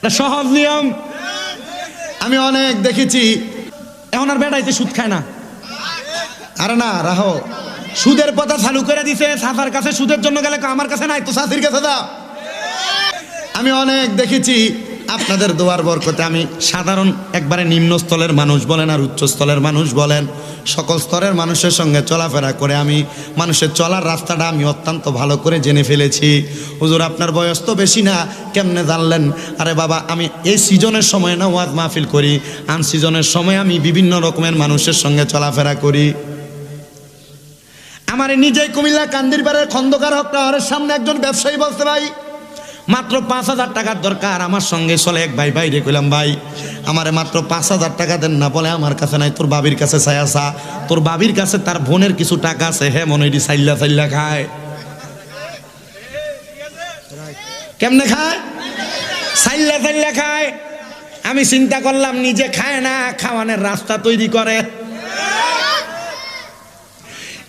এটা সহজ নিয়ম। আমি অনেক দেখেছি। এখন আর বেড়াইতে সুদ খায় না। আরে না রাহো। সুদের পথা চালু করে দিছে সাফার কাছে সুদের জন্য গেলে আমার কাছে নাই তো সাফির কাছে দাও আমি অনেক দেখেছি। আপনাদের দোয়ার বরকতে আমি সাধারণ একবারে নিম্ন স্তরের মানুষ বলেন আর উচ্চ স্তরের মানুষ বলেন, সকল স্তরের মানুষের সঙ্গে চলাফেরা করে আমি মানুষের চলার রাস্তাটা আমি অত্যন্ত ভালো করে জেনে ফেলেছি। হুজুর, আপনার বয়স তো বেশি না, কেমনে জানলেন? আরে বাবা, আমি এই সিজনের সময় না ওয়াজ মাহফিল করি, আন সিজনের সময় আমি বিভিন্ন রকমের মানুষের সঙ্গে চলাফেরা করি। আমার নিজেই কুমিল্লা কান্দিরপাড়ের খন্দকার হক সামনে একজন ব্যবসায়ী বলতে ভাই মাত্র পাঁচ হাজার টাকার দরকার। আমার সঙ্গে চলে এক ভাই ভাই রে, কইলাম, ভাই, আমারে মাত্র পাঁচ হাজার টাকা দেন না, বলে আমার কাছে নাই, তোর বাবির কাছে চাই আসা। তোর বাবির কাছে তার বোনের কিছু টাকা আছে হ্যাঁ মনে হয় সাইল্লা সাইল্লা খায়। কেমনে খায়? সাইল্লা সাইল্লা খায়। আমি চিন্তা করলাম, নিজে খায় না, খাওয়ানোর রাস্তা তৈরি করে।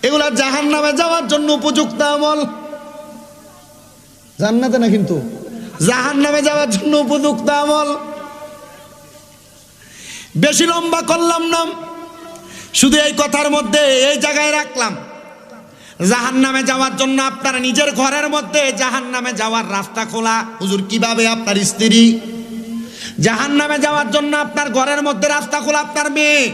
এগুলা জাহান নামে যাওয়ার জন্য উপযুক্ত আমল। জান্নাতে না কিন্তু? জাহান নামে যাওয়ার জন্য উপযুক্ত আমল। বেশি লম্বা করলাম না। শুধু এই কথার মধ্যে এই জায়গায় রাখলাম। জাহান নামে যাওয়ার জন্য আপনার নিজের ঘরের মধ্যে জাহান নামে যাওয়ার রাস্তা খোলা। হুজুর, কীভাবে আপনার স্ত্রী? জাহান নামে যাওয়ার জন্য আপনার ঘরের মধ্যে রাস্তা খোলা আপনার মেয়ে।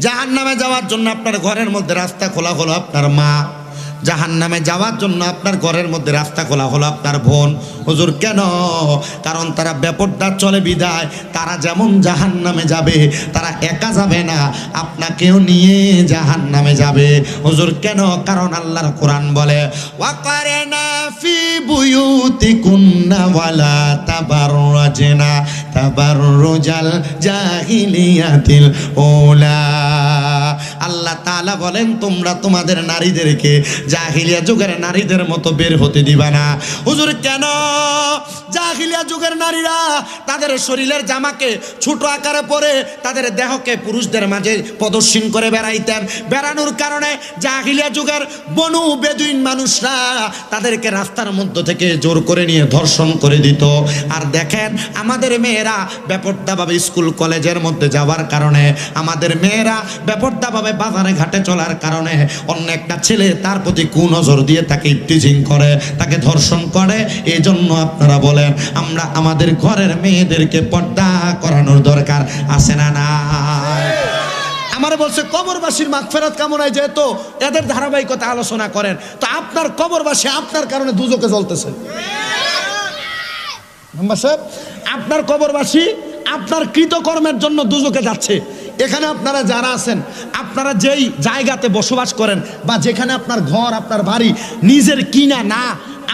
জাহান নামে যাওয়ার জন্য আপনার ঘরের মধ্যে রাস্তা খোলা হলো আপনার মা। জাহান নামে যাওয়ার জন্য আপনার ঘরের মধ্যে রাস্তা খোলা হলো আপনার বোন। হুজুর, কেন? কারণ তারা ব্যাপারটা চলে বিদায়। তারা যেমন জাহান নামে যাবে, তারা একা যাবে না। আপনাকেও নিয়ে জাহান নামে যাবে। হুজুর, কেন? কারণ আল্লাহর কোরআন বলে ফি বুয়ুতিকুন্না ওয়ালা তাবাররাজনা তাবাররুজাল জাহিলিয়াতিল ওলা আল্লাহ তাআলা বলেন, তোমরা তোমাদের নারীদেরকে জাহিলিয়া যুগের নারীদের মতো বের হতে দিবা না। হুজুর, কেন? জাহিলিয়া যুগের নারীরা তাদের শরীরের জামাকে ছোট আকারে পরে তাদের দেহকে পুরুষদের মাঝে প্রদর্শন করে বেড়াইতেন। বেড়ানোর কারণে জাহিলিয়া যুগের বনু বেদুইন মানুষরা তাদেরকে রাস্তার মধ্য থেকে জোর করে নিয়ে ধর্ষণ করে দিত। আর দেখেন, আমাদের মেয়েরা বেপর্দাভাবে স্কুল, কলেজের মধ্যে যাওয়ার কারণে আমাদের মেয়েরা বেপর্দাভাবে বাজারে ঘাটে চলার কারণে অন্য একটা ছেলে তার প্রতি কুনজর দিয়ে তাকে টিচিং করে, তাকে ধর্ষণ করে। এই জন্য আপনারা বলেন, আমরা আমাদের ঘরের মেয়েদেরকে পর্দা করানোর দরকার আছে না না আমার বলছে, কবরবাসীর মাগফেরাত কামনায় যেহেতু এদের ধারাবাহিকতা আলোচনা করেন, তো আপনার কবরবাসী আপনার কারণে দুজকে জ্বলতেছে। আপনার কবরবাসী আপনার কৃতকর্মের জন্য দুজকে যাচ্ছে। এখানে আপনারা যারা আছেন, আপনারা যেই জায়গাতে বসবাস করেন বা যেখানে আপনার ঘর, আপনার বাড়ি, নিজের কিনা না,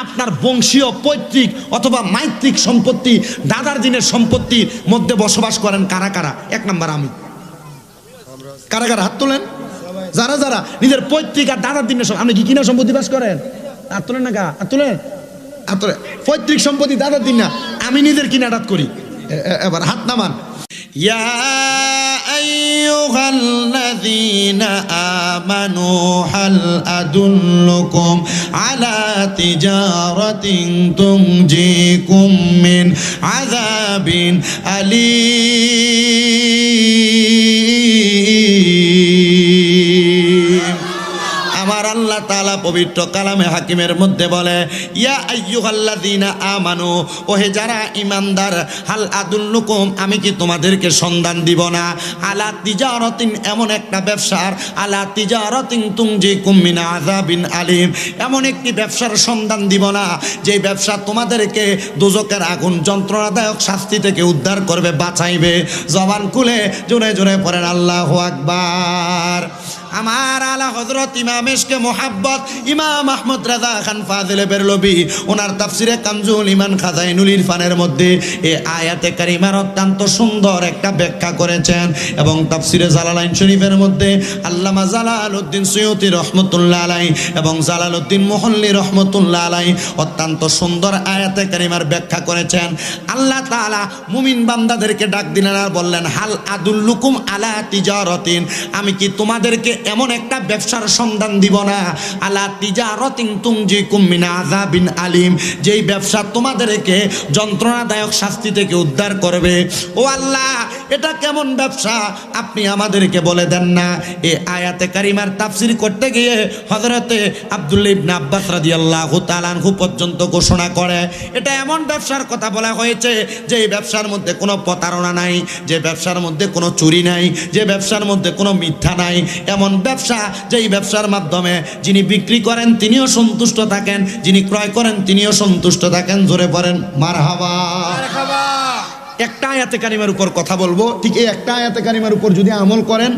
আপনার বংশীয়, পৈতৃক অথবা মাইত্রিক সম্পত্তি, দাদার দিনের সম্পত্তির মধ্যে বসবাস করেন কারা কারা? এক নাম্বার আমি। কারা কারা? হাত তোলেন। যারা যারা নিজের পৈতৃক আর দাদার দিনের আপনি কি কিনা সম্পত্তি বাস করেন? হাত তোলেন না গা। হাত তোলেন। হাত তোলেন। পৈতৃক সম্পত্তি, দাদার দিন না। আমি নিজের কিনাটাত করি। এবার হাত নামান। ইয়া أيها الذين آمنوا هل أدلكم على تجارة تنجيكم من عذاب أليم؟ পবিত্র কালামে হাকিমের মধ্যে বলে, ইয়া আইয়ুহাল্লাযীনা আমানু, ওহে যারা ঈমানদার, হাল আদুল্লুকুম, আমি কি তোমাদেরকে সন্ধান দিব না? আলা তিজারাতিন, এমন একটা ব্যবসার, আলা তিজারাতিন তুনজিকুম মিন আযাবিন আলিম, এমন একটি ব্যবসার সন্ধান দিব না যে ব্যবসা তোমাদেরকে দোজকের আগুন যন্ত্রণাদায়ক শাস্তি থেকে উদ্ধার করবে, বাঁচাইবে। জবান খুলে জোরে জোরে পড়েন, আল্লাহু আকবার। আমার আলা হজরত ইমাম ইশকে মোহাব্বত, ইমাম আহমদ রাজা খান ফাজিলে বেরলবি, ওনার তাফসিরে কামজুল ইমান খাজাইনুল ইরফানের মধ্যে এ আয়াতে কারিমার অত্যন্ত সুন্দর একটা ব্যাখ্যা করেছেন এবং তাফসিরে জালালাইন শরীফের মধ্যে আল্লামা জালাল উদ্দিন সৈয়দি রহমতুল্লাহ আলাই এবং জালাল উদ্দিন মোহল্লি রহমতুল্লাহ আলাই অত্যন্ত সুন্দর আয়াতে কারিমার ব্যাখ্যা করেছেন। আল্লাহ তাআলা মুমিন বান্দাদেরকে ডাক দিলেন আর বললেন, হাল আদুল্লুকুম আলা তিজারতিন? আমি কি তোমাদেরকে এমন একটা ব্যবসার সন্ধান দিব না। আলা তিজারতিং তুমজি কুমিনা আযাবিন আলিম। যেই ব্যবসা তোমাদেরকে যন্ত্রণাদায়ক শাস্তি থেকে উদ্ধার করবে। ও আল্লাহ এটা কেমন ব্যবসা? আপনি আমাদেরকে বলে দেন না। এ আয়াতে কারিমার তাফসির করতে গিয়ে হযরতে আব্দুল্লাহ ইবনে আব্বাস রাদিয়াল্লাহু তাআলা আনহু পর্যন্ত ঘোষণা করে। এটা এমন ব্যবসার কথা বলা হয়েছে যে এই ব্যবসার মধ্যে কোনো প্রতারণা নাই, যে ব্যবসার মধ্যে কোনো চুরি নাই, যে ব্যবসার মধ্যে কোনো মিথ্যা নাই। এমন ব্যবসা যেই ব্যবসার মাধ্যমে যিনি বিক্রি করেন তিনিও সন্তুষ্ট থাকেন, যিনি ক্রয় করেন তিনিও সন্তুষ্ট থাকেন। জোরে পড়েন মার মারহাবা। একটা আয়াতে কারিমার উপর কথা বলব। ঠিক এই একটা আয়াতে কারিমার উপর যদি আমল করেন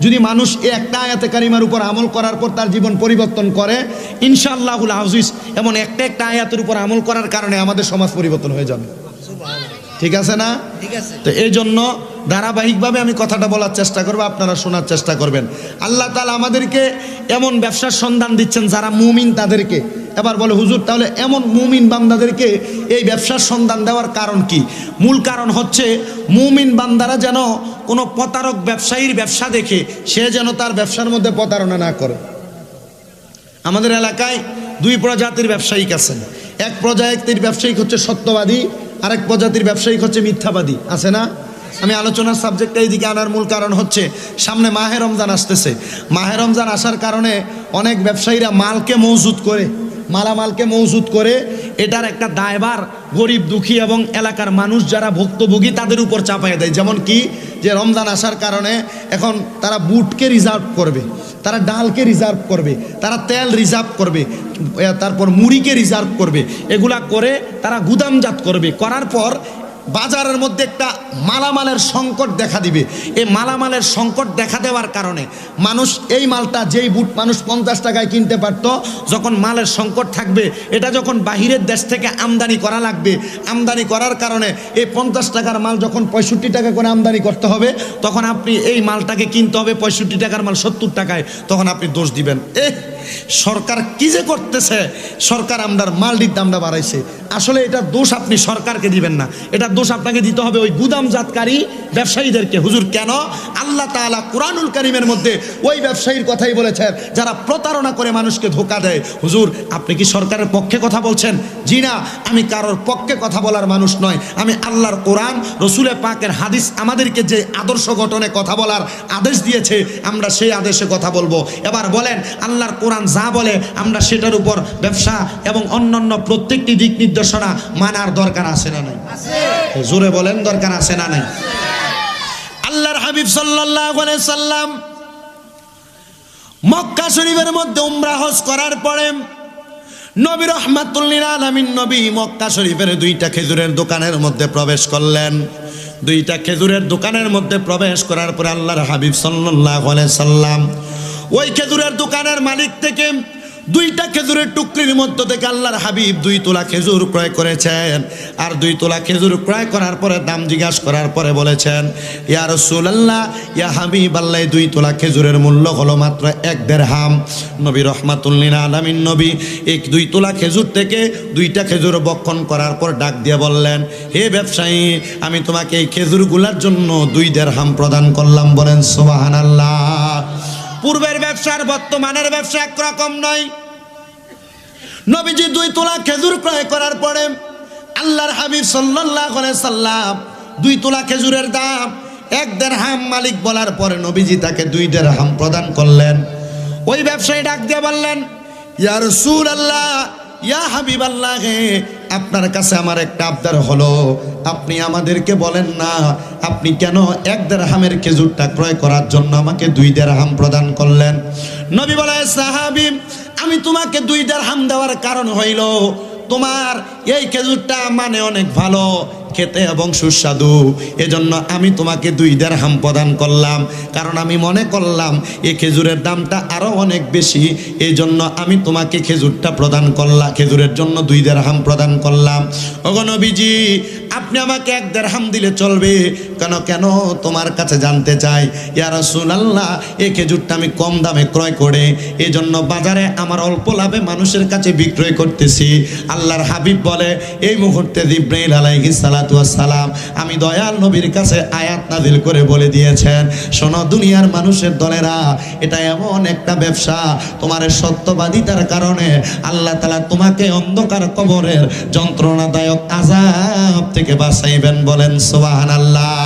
যদি মানুষ এই একটা আয়াতে কারিমার উপর আমল করার পর তার জীবন পরিবর্তন করে ইনশাআল্লাহুল আজিজ এমন একটা একটা আয়াতের উপর আমল করার কারণে আমাদের সমাজ পরিবর্তন হয়ে যাবে। ঠিক আছে না? ঠিক আছে। তো এই জন্য ধারাবাহিকভাবে আমি কথাটা বলার চেষ্টা করব আপনারা শোনার চেষ্টা করবেন। আল্লাহ তালা আমাদেরকে এমন ব্যবসার সন্ধান দিচ্ছেন যারা মুমিন তাদেরকে। এবার বলে, হুজুর, তাহলে এমন মুমিন বান্দাদেরকে এই ব্যবসার সন্ধান দেওয়ার কারণ কি? মূল কারণ হচ্ছে, মুমিন বান্দারা যেন কোনো প্রতারক ব্যবসায়ীর ব্যবসা দেখে, সে যেন তার ব্যবসার মধ্যে প্রতারণা না করে। আমাদের এলাকায় দুই প্রজাতির ব্যবসায়িক আছেন। এক প্রজাতির ব্যবসায়িক হচ্ছে সত্যবাদী, আরেক প্রজাতির ব্যবসায়িক হচ্ছে মিথ্যাবাদী। আছে না? আমি আলোচনার সাবজেক্টটা এইদিকে আনার মূল কারণ হচ্ছে, সামনে মাহে রমজান আসতেছে। মাহে রমজান আসার কারণে অনেক ব্যবসায়ীরা মালকে মজুত করে মালামালকে মজুদ করে, এটার একটা দায়বার গরিব, দুঃখী এবং এলাকার মানুষ যারা ভুক্তভোগী, তাদের উপর চাপায় দেয়। যেমন কি, যে রমজান আসার কারণে এখন তারা বুটকে রিজার্ভ করবে, তারা ডালকে রিজার্ভ করবে, তারা তেল রিজার্ভ করবে তারপর মুড়িকে রিজার্ভ করবে, এগুলা করে তারা গুদামজাত করবে। করার পর বাজারের মধ্যে একটা মালামালের সংকট দেখা দিবে। এই মালামালের সংকট দেখা দেওয়ার কারণে মানুষ এই মালটা, যেই বুট মানুষ পঞ্চাশ টাকায় কিনতে পারতো, যখন মালের সংকট থাকবে, এটা যখন বাহিরের দেশ থেকে আমদানি করা লাগবে, আমদানি করার কারণে এই পঞ্চাশ টাকার মাল যখন পঁয়ষট্টি টাকা করে আমদানি করতে হবে, তখন আপনি এই মালটাকে কিনতে হবে পঁয়ষট্টি টাকার মাল সত্তর টাকায়, তখন আপনি দোষ দিবেন। এ সরকার কি যে করতেছে, সরকার আমদার মালডির দামটা বাড়াইছে। আসলে এটা দোষ আপনি সরকারকে দিবেন না। এটা দোষ আপনাকে দিতে হবে ওই গুদামজাতকারী ব্যবসায়ীদেরকে। হুজুর, কেন? আল্লাহ তাআলা কোরআনুল কারিমের মধ্যে ওই ব্যবসায়ীর কথাই বলেছেন, যারা প্রতারণা করে মানুষকে ধোকা দেয়। হুজুর, আপনি কি সরকারের পক্ষে কথা বলছেন? জি না, আমি কারোর পক্ষে কথা বলার মানুষ নয়। আমি আল্লাহর কোরআন, রসুলে পাকের হাদিস আমাদেরকে যে আদর্শ গঠনে কথা বলার আদেশ দিয়েছে, আমরা সেই আদেশে কথা বলব। এবার বলেন, আল্লাহর কোরআন যা বলে আমরা সেটার উপর ব্যবসা এবং অন্যান্য প্রত্যেকটি দিক নির্দেশনা মানার দরকার আছে না নাই? জোরে বলেন দরকার আছে না নাই? আল্লাহর হাবিব সাল্লাল্লাহু আলাইহি সাল্লাম মক্কা শরীফের মধ্যে উমরা হজ করার পরে নবী রহমাতুল্লিল আলামিন নবী মক্কা শরীফের দুইটা খেজুরের দোকানের মধ্যে প্রবেশ করলেন। দুইটা খেজুরের দোকানের মধ্যে প্রবেশ করার পরে আল্লাহর হাবিব সাল্লাল্লাহু আলাইহি সাল্লাম ওই খেজুরের দোকানের মালিক থেকে দুইটা খেজুরের টুকরির মধ্য থেকে আল্লাহর হাবিব দুই তোলা খেজুর ক্রয় করেছেন। আর দুই তোলা খেজুর ক্রয় করার পরে দাম জিজ্ঞাসা করার পরে বলেছেন, ইয়া রাসূলুল্লাহ, ইয়া হাবিব, আল্লাহ দুই তোলা খেজুরের মূল্য হলো মাত্র এক দেড় হাম নবী রহমাতুল্লিন আলামিন নবী এক দুই তোলা খেজুর থেকে দুইটা খেজুর বক্ষণ করার পর ডাক দিয়ে বললেন, হে ব্যবসায়ী, আমি তোমাকে এই খেজুরগুলার জন্য দুই দেড় হাম প্রদান করলাম। বলেন, সুবহানাল্লাহ। পূর্বের ব্যবসার, বর্তমানের ব্যবসা একরকম নয়। নবীজি দুই তোলা খেজুর ক্রয় করার পরে আল্লাহর হাবিব আলাইহি সাল্লাম দুই তোলা খেজুরের দাম এক দেড় হাম মালিক বলার পরে নবীজি তাকে দুই দেড় হাম প্রদান করলেন। ওই ব্যবসায়ী ডাক দিয়ে বললেন ইয়ার সুর আল্লাহ ইয়া হাবিব আল্লাহ আপনার কাছে আমার একটা আবদার হলো। আপনি আমাদেরকে বলেন না, আপনি কেন এক দেড় হামের খেজুরটা ক্রয় করার জন্য আমাকে দুই দেড় হাম প্রদান করলেন? নবী বলে, সাহাবি, আমি তোমাকে দুই দেড় হাম দেওয়ার কারণ হইল, তোমার এই খেজুরটা মানে অনেক ভালো খেতে এবং সুস্বাদু। এজন্য আমি তোমাকে দুই দেড় হাম প্রদান করলাম। কারণ আমি মনে করলাম, এ খেজুরের দামটা আরও অনেক বেশি। এই জন্য আমি তোমাকে খেজুরটা প্রদান করলাম খেজুরের জন্য দুই দেড় হাম প্রদান করলাম। ওগো নবীজি আপনি আমাকে এক দেড়হাম দিলে চলবে। কেন কেন? তোমার কাছে জানতে চাই। ইয়া রাসূলুল্লাহ এই খেজুরটা আমি কম দামে ক্রয় করে এই জন্য বাজারে আমার অল্প লাভে মানুষের কাছে বিক্রয় করতেছি। আল্লাহর হাবিব বলে, এই মুহূর্তে জিব্রাইল আলাইহিস সালাতু সালাম আমি দয়াল নবীর কাছে আয়াত নাজিল করে বলে দিয়েছেন, শোনো দুনিয়ার মানুষের দলেরা, এটা এমন একটা ব্যবসা, তোমার সত্যবাদিতার কারণে আল্লাহ তালা তোমাকে অন্ধকার কবরের যন্ত্রণাদায়ক আজাব থেকে থেকে বাসাইবেন বলেন সোহান আল্লাহ